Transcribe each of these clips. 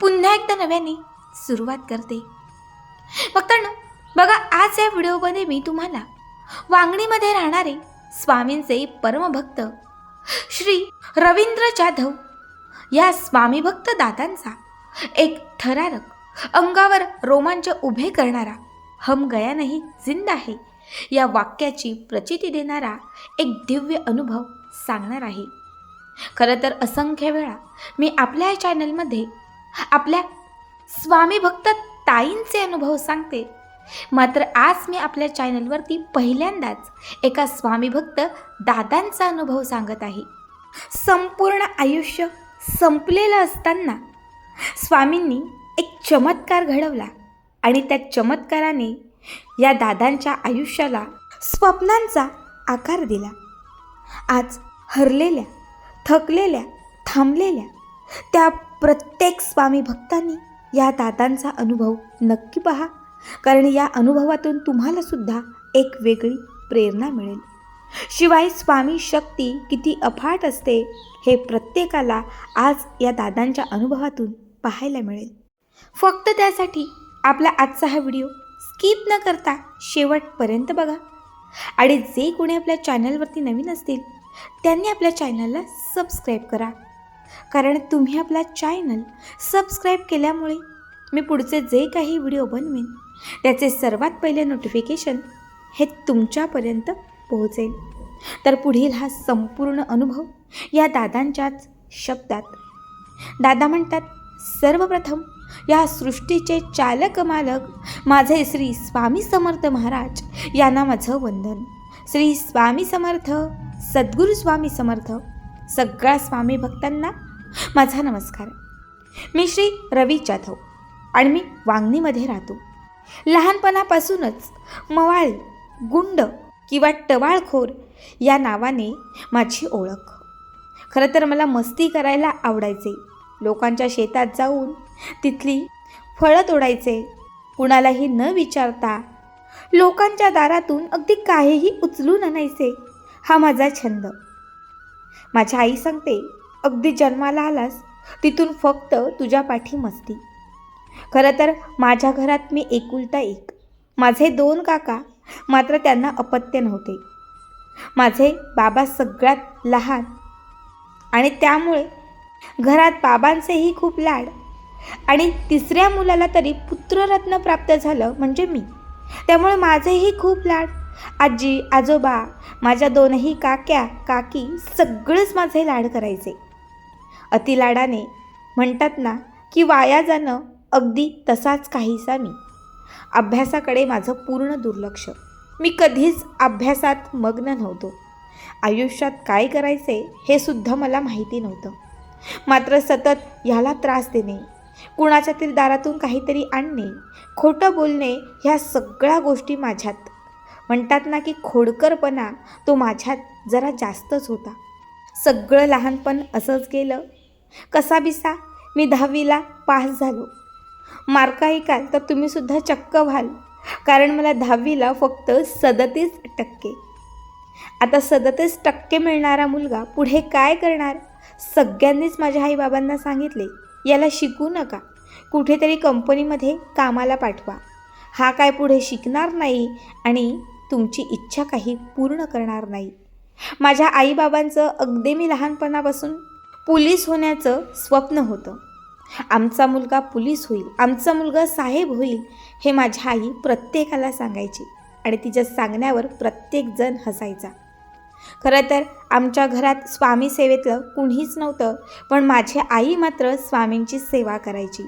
पुन्हा एकदा नव्याने सुरुवात करते. मित्रांनो बघा आज या व्हिडिओमध्ये मी तुम्हाला वांगणीमध्ये राहणारे स्वामींचे परमभक्त श्री रवींद्र जाधव या स्वामीभक्त दादांचा एक थरारक अंगावर रोमांच उभे करणारा हम गया नाही जिंदा आहे या वाक्याची प्रचिती देणारा एक दिव्य अनुभव सांगणार आहे. खरं तर असंख्य वेळा मी आपल्या या चॅनलमध्ये आपल्या स्वामी भक्त ताईंचे अनुभव सांगते. मात्र आज मी आपल्या चॅनलवरती पहिल्यांदाच एका स्वामी भक्त दादांचा अनुभव सांगत आहे. संपूर्ण आयुष्य संपलेलं असताना स्वामींनी एक चमत्कार घडवला आणि त्या चमत्काराने या दादांच्या आयुष्याला स्वप्नांचा आकार दिला. आज हरलेल्या थकलेल्या थांबलेल्या त्या प्रत्येक स्वामी भक्तांनी या दादांचा अनुभव नक्की पहा. कारण या अनुभवातून तुम्हाला सुद्धा एक वेगळी प्रेरणा मिळेल. शिवाय स्वामी शक्ती किती अफाट असते हे प्रत्येकाला आज या दादांच्या अनुभवातून पाहायला मिळेल. फक्त त्यासाठी आपला आजचा हा व्हिडिओ स्किप न करता शेवटपर्यंत बघा. आणि जे कोणी आपल्या चॅनलवरती नवीन असतील त्यांनी आपल्या चॅनलला सबस्क्राईब करा. कारण तुम्ही आपला चॅनल सबस्क्राईब केल्यामुळे मी पुढचे जे काही व्हिडिओ बनवेन त्याचे सर्वात पहिले नोटिफिकेशन हे तुमच्यापर्यंत पोहोचेल. तर पुढील हा संपूर्ण अनुभव या दादांच्याच शब्दात. दादा म्हणतात सर्वप्रथम या सृष्टीचे चालक मालक माझे श्री स्वामी समर्थ महाराज यांना माझं वंदन. श्री स्वामी समर्थ सद्गुरू स्वामी समर्थ सगळ्या स्वामी भक्तांना माझा नमस्कार. मी श्री रवी जाधव आणि मी वांगणीमध्ये राहतो. लहानपणापासूनच मवाळ गुंड किंवा टवाळखोर या नावाने माझी ओळख. खरं तर मला मस्ती करायला आवडायचे. लोकांच्या शेतात जाऊन तिथली फळं तोडायचे. कुणालाही न विचारता लोकांच्या दारातून अगदी काहीही उचलून आणायचे. हा माझा छंद. माझ्या आई सांगते अगदी जन्माला आलास तिथून फक्त तुझ्या पाठी मस्ती. खरं तर माझ्या घरात मी एकुलता एक. माझे दोन काका मात्र त्यांना अपत्य नव्हते. माझे बाबा सगळ्यात लहान. आणि त्यामुळे घरात बाबांचेही खूप लाड. आणि तिसऱ्या मुलाला तरी पुत्ररत्न प्राप्त झालं म्हणजे मी. त्यामुळे माझेही खूप लाड. आजी आजोबा माझ्या दोनही काक्या काकी सगळेच माझे लाड करायचे. अतिलाडाने म्हणतात ना की वाया जाणं अगदी तसाच काहीसा मी. अभ्यासाकडे माझं पूर्ण दुर्लक्ष. मी कधीच अभ्यासात मग्न नव्हतो. आयुष्यात काय करायचे हे सुद्धा मला माहिती नव्हतं. मात्र सतत ह्याला त्रास देणे कुणाच्या तरी दारातून काहीतरी आणणे खोटं बोलणे ह्या सगळ्या गोष्टी माझ्यात म्हणतात ना की खोडकरपणा तो माझ्यात जरा जास्तच होता. सगळं लहानपण असंच गेलं. कसा बिसा? मी दहावीला पास झालो. मार्क ऐकाल तर तुम्हीसुद्धा चक्क व्हाल. कारण मला दहावीला फक्त सदतीस टक्के. आता सदतीस टक्के मिळणारा मुलगा पुढे काय करणार? सगळ्यांनीच माझ्या आईबाबांना सांगितले याला शिकू नका. कुठेतरी कंपनीमध्ये कामाला पाठवा. हा काय पुढे शिकणार नाही आणि तुमची इच्छा काही पूर्ण करणार नाही. माझ्या आईबाबांचं अगदी मी लहानपणापासून पोलीस होण्याचं स्वप्न होतं. आमचा मुलगा पोलीस होईल आमचा मुलगा साहेब होईल हे माझ्या आई प्रत्येकाला सांगायची आणि तिच्या सांगण्यावर प्रत्येकजण हसायचा. खरं तर आमच्या घरात स्वामी सेवेतलं कुणीच नव्हतं पण माझी आई मात्र स्वामींची सेवा करायची.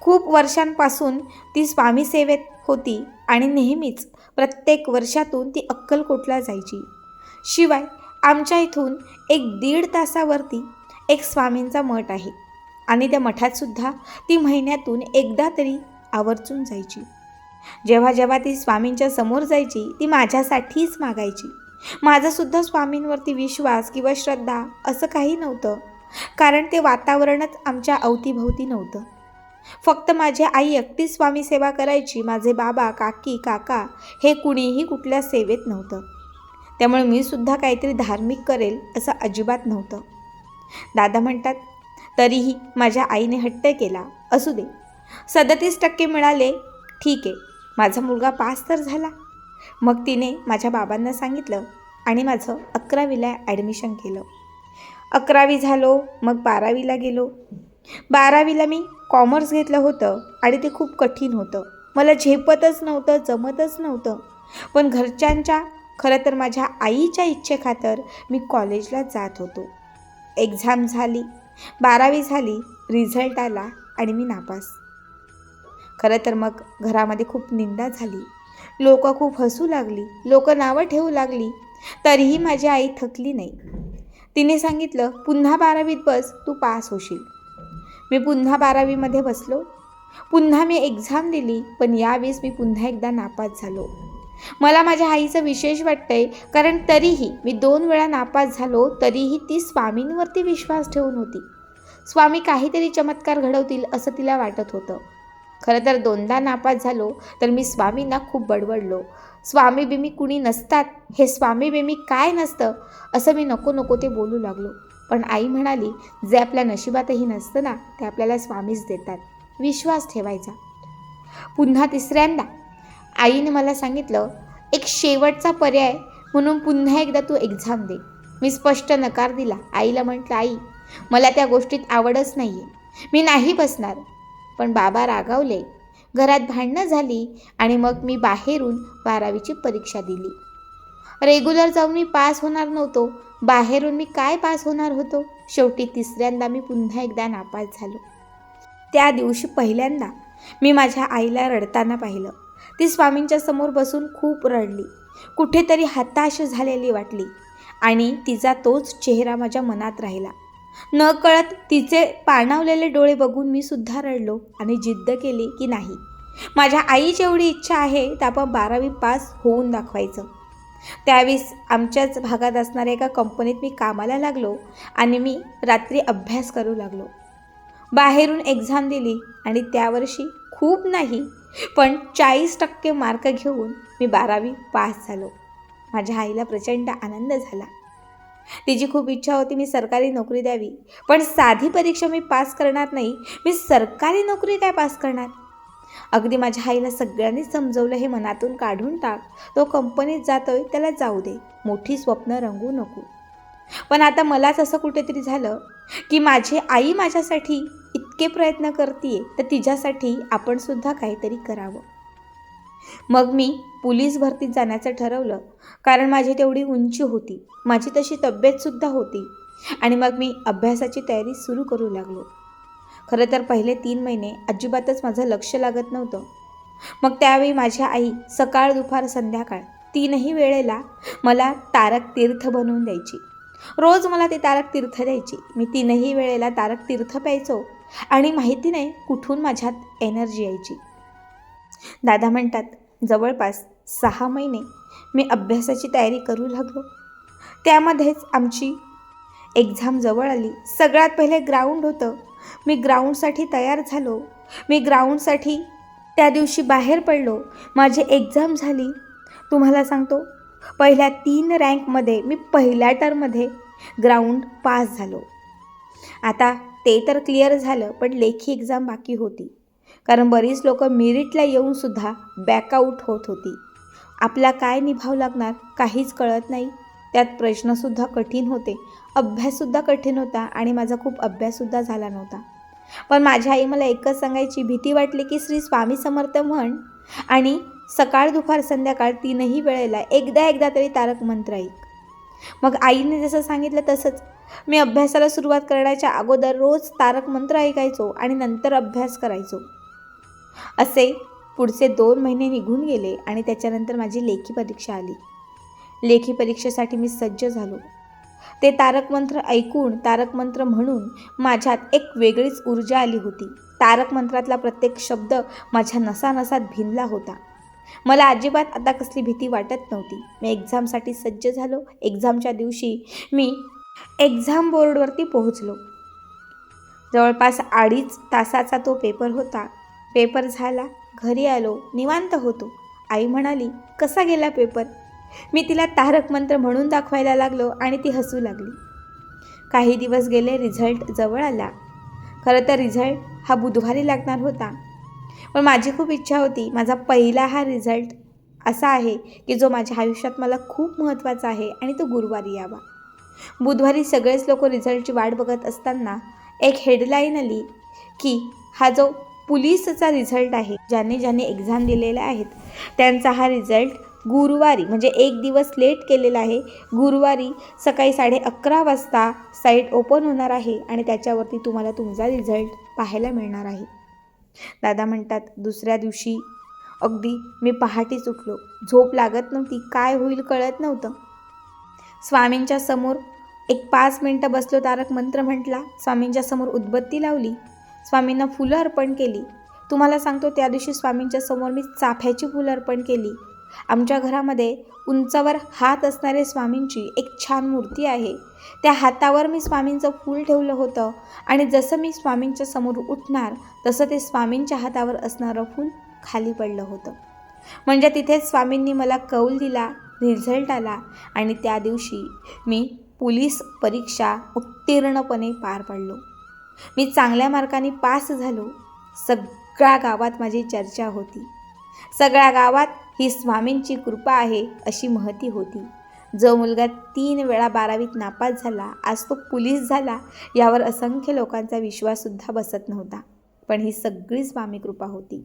खूप वर्षांपासून ती स्वामी सेवेत होती आणि नेहमीच प्रत्येक वर्षातून ती अक्कलकोटला जायची. शिवाय आमच्या इथून एक दीड तासावरती एक स्वामींचा मठ आहे आणि त्या मठातसुद्धा ती महिन्यातून एकदा तरी आवर्जून जायची. जेव्हा जेव्हा ती स्वामींच्या समोर जायची ती माझ्यासाठीच मागायची. माझासुद्धा स्वामींवरती विश्वास किंवा श्रद्धा असं काही नव्हतं. कारण ते वातावरणच आमच्या अवतीभोवती नव्हतं. फक्त माझी आई एकटी स्वामी सेवा करायची माझे बाबा काकी काका हे कुणीही कुठल्या सेवेत नव्हतं. त्यामुळे मी सुद्धा काहीतरी धार्मिक करेल असं अजिबात नव्हतं. दादा म्हणतात तरीही माझ्या आईने हट्ट केला असू दे. सदतीस टक्के मिळाले ठीक आहे. माझा मुलगा पास तर झाला. मग तिने माझ्या बाबांना सांगितलं आणि माझं अकरावीला ॲडमिशन केलं. अकरावी झालो मग बारावीला गेलो. बारावीला मी कॉमर्स घेतलं होतं आणि ते खूप कठीण होतं. मला झेपतच नव्हतं जमतच नव्हतं. पण घरच्यांच्या खरं तर माझ्या आईच्या इच्छेखातर मी कॉलेजला जात होतो. एक्झाम झाली बारावी झाली रिझल्ट आला आणि मी नापास. खरं तर मग घरामध्ये खूप निंदा झाली. लोक खूप हसू लागली लोक नावं ठेवू लागली तरीही माझी आई थकली नाही. तिने सांगितलं पुन्हा बारावीत बस तू पास होशील. मी पुन्हा बारावीमध्ये बसलो. पुन्हा मी एक्झाम दिली पण यावेळेस मी पुन्हा एकदा नापास झालो. मला माझ्या आईचं विशेष वाटतंय कारण तरीही मी दोन वेळा नापास झालो तरीही ती स्वामींवरती विश्वास ठेवून होती. स्वामी काहीतरी चमत्कार घडवतील असं तिला वाटत होतं. खरं तर दोनदा नापास झालो तर मी स्वामींना खूप बडबडलो. स्वामी बिमी कुणी नसतात हे स्वामी बिमी काय नसतं असं मी नको नको ते बोलू लागलो. पण आई म्हणाली जे आपल्या नशिबातही नसतं ना ते आपल्याला स्वामीच देतात. विश्वास ठेवायचा. पुन्हा तिसऱ्यांदा आईने मला सांगितलं एक शेवटचा पर्याय म्हणून पुन्हा एकदा तू एक्झाम दे. मी स्पष्ट नकार दिला. आईला म्हटलं आई मला त्या गोष्टीत आवडच नाही आहे मी नाही बसणार. पण बाबा रागावले. घरात भांडणं झाली आणि मग मी बाहेरून बारावीची परीक्षा दिली. रेग्युलर जाऊन मी पास होणार नव्हतो. बाहेरून मी काय पास होणार होतो? शेवटी तिसऱ्यांदा मी पुन्हा एकदा नापास झालो. त्या दिवशी पहिल्यांदा मी माझ्या आईला रडताना पाहिलं. ती स्वामींच्या समोर बसून खूप रडली. कुठेतरी हताश झालेली वाटली आणि तिचा तोच चेहरा माझ्या मनात राहिला. न कळत तिचे पाणावलेले डोळे बघून मी सुद्धा रडलो आणि जिद्द केली की नाही. माझ्या आईची एवढी इच्छा आहे तर आपण बारावी पास होऊन दाखवायचं. त्यावेळेस आमच्याच भागात असणाऱ्या एका कंपनीत मी कामाला लागलो आणि मी रात्री अभ्यास करू लागलो. बाहेरून एक्झाम दिली आणि त्यावर्षी खूप नाही पण चाळीस टक्के मार्क घेऊन मी बारावी पास झालो. माझ्या आईला प्रचंड आनंद झाला. तिची खूप इच्छा होती मी सरकारी नोकरी द्यावी पण साधी परीक्षा मी पास करणार नाही मी सरकारी नोकरी काय पास करणार? अगदी माझ्या आईला सगळ्यांनीच समजवलं हे मनातून काढून टाक. तो कंपनीत जातोय त्याला जाऊ दे. मोठी स्वप्न रंगू नको. पण आता मलाच असं कुठेतरी झालं की माझी आई माझ्यासाठी इतके प्रयत्न करते तर तिच्यासाठी आपण सुद्धा काहीतरी करावं. मग मी पोलीस भरतीत जाण्याचं ठरवलं कारण माझी तेवढी उंची होती. माझी तशी तब्येतसुद्धा होती. आणि मग मी अभ्यासाची तयारी सुरू करू लागलो. खरं तर पहिले तीन महिने अजिबातच माझं लक्ष लागत नव्हतं. मग त्यावेळी माझ्या आई सकाळ दुपार संध्याकाळ तीनही वेळेला मला तारक तीर्थ बनवून द्यायची. रोज मला ते तारक तीर्थ द्यायची. मी तीनही वेळेला तारक तीर्थ प्यायचो आणि माहिती नाही कुठून माझ्यात एनर्जी यायची. दादा म्हणतात जवळपास सहा महिने मी अभ्यासाची तयारी करू लागलो. त्यामध्येच आमची एक्झाम जवळ आली. सगळ्यात पहिले ग्राउंड होतं. मी ग्राउंडसाठी तयार झालो. मी ग्राउंडसाठी त्या दिवशी बाहेर पडलो. माझी एक्झाम झाली. तुम्हाला सांगतो पहिल्या तीन रँकमध्ये मी पहिल्या टर्ममध्ये ग्राउंड पास झालो. आता ते तर क्लिअर झालं पण लेखी एक्झाम बाकी होती. कारण बरीच लोक मेरिटला येऊनसुद्धा बॅकआउट होत होती. आपला काय निभाव लागणार काहीच कळत नाही. त्यात प्रश्नसुद्धा कठीण होते. अभ्याससुद्धा कठीण होता आणि माझा खूप अभ्याससुद्धा झाला नव्हता. पण माझी आई मला एकच सांगायची भीती वाटली की श्री स्वामी समर्थ म्हण आणि सकाळ दुपार संध्याकाळ तीनही वेळेला एकदा एकदा तरी तारक मंत्र ऐक. मग आईने जसं सांगितलं तसंच मी अभ्यासाला सुरुवात करण्याच्या अगोदर रोज तारक मंत्र ऐकायचो आणि नंतर अभ्यास करायचो. असे पुढचे दोन महिने निघून गेले आणि त्याच्यानंतर माझी लेखी परीक्षा आली. लेखी परीक्षेसाठी मी सज्ज झालो. ते तारकमंत्र ऐकून तारकमंत्र म्हणून माझ्यात एक वेगळीच ऊर्जा आली होती. तारकमंत्रातला प्रत्येक शब्द माझ्या नसानसात भिनला होता. मला अजिबात आता कसली भीती वाटत नव्हती. मी एक्झामसाठी सज्ज झालो. एक्झामच्या दिवशी मी एक्झाम बोर्डवरती पोहोचलो. जवळपास अडीच तासाचा तो पेपर होता. पेपर झाला. घरी आलो. निवांत होतो. आई म्हणाली कसा गेला पेपर? मी तिला तारक मंत्र म्हणून दाखवायला लागलो आणि ती हसू लागली. काही दिवस गेले रिझल्ट जवळ आला. खरं तर रिझल्ट हा बुधवारी लागणार होता. पण माझी खूप इच्छा होती माझा पहिला हा रिझल्ट असा आहे की जो माझ्या आयुष्यात मला खूप महत्त्वाचा आहे आणि तो गुरुवारी यावा. बुधवारी सगळेच लोक रिझल्टची वाट बघत असताना एक हेडलाईन आली की हा जो पुलिसचा रिझल्ट आहे ज्यांनी ज्यांनी एक्झाम दिलेल्या आहेत त्यांचा हा रिझल्ट गुरुवारी म्हणजे एक दिवस लेट केलेला आहे. गुरुवारी सकाळी साडे अकरा वाजता साईट ओपन होणार आहे आणि त्याच्यावरती तुम्हाला तुमचा रिझल्ट पाहायला मिळणार आहे. दादा म्हणतात दुसऱ्या दिवशी. अगदी मी पहाटेच उठलो. झोप लागत नव्हती. काय होईल कळत नव्हतं. स्वामींच्या समोर एक पाच मिनटं बसलो तारक मंत्र म्हटला. स्वामींच्या समोर उदबत्ती लावली. स्वामींना फुलं अर्पण केली. तुम्हाला सांगतो त्या दिवशी स्वामींच्या समोर मी चाफ्याची फुलं अर्पण केली. आमच्या घरामध्ये उंचावर हात असणारे स्वामींची एक छान मूर्ती आहे. त्या हातावर मी स्वामींचं फूल ठेवलं होतं आणि जसं मी स्वामींच्या समोर उठणार तसं ते स्वामींच्या हातावर असणारं फूल खाली पडलं होतं. म्हणजे तिथेच स्वामींनी मला कौल दिला रिझल्ट आला आणि त्या दिवशी मी पोलीस परीक्षा उत्तीर्णपणे पार पडलो. मी चांगल्या मार्काने पास झालो. सगळ्या गावात माझी चर्चा होती. सगळ्या गावात ही स्वामींची कृपा आहे अशी महती होती. जो मुलगा तीन वेळा बारावीत नापास झाला आज तो पोलीस झाला यावर असंख्य लोकांचा विश्वाससुद्धा बसत नव्हता. पण ही सगळी स्वामी कृपा होती.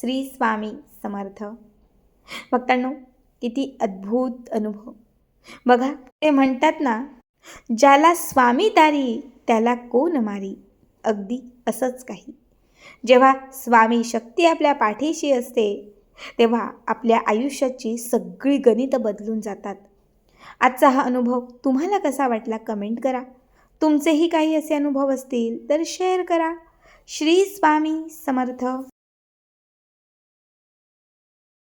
श्री स्वामी समर्थ. भक्तांनो किती अद्भुत अनुभव. बघा ते म्हणतात ना ज्याला स्वामी दारी त्याला कोण मारी? अगदी असंच काही. जेव्हा स्वामी शक्ती आपल्या पाठीशी असते तेव्हा आपल्या आयुष्याची सगळी गणितं बदलून जातात. आजचा हा अनुभव तुम्हाला कसा वाटला कमेंट करा. तुमचेही काही असे अनुभव असतील तर शेअर करा. श्री स्वामी समर्थ.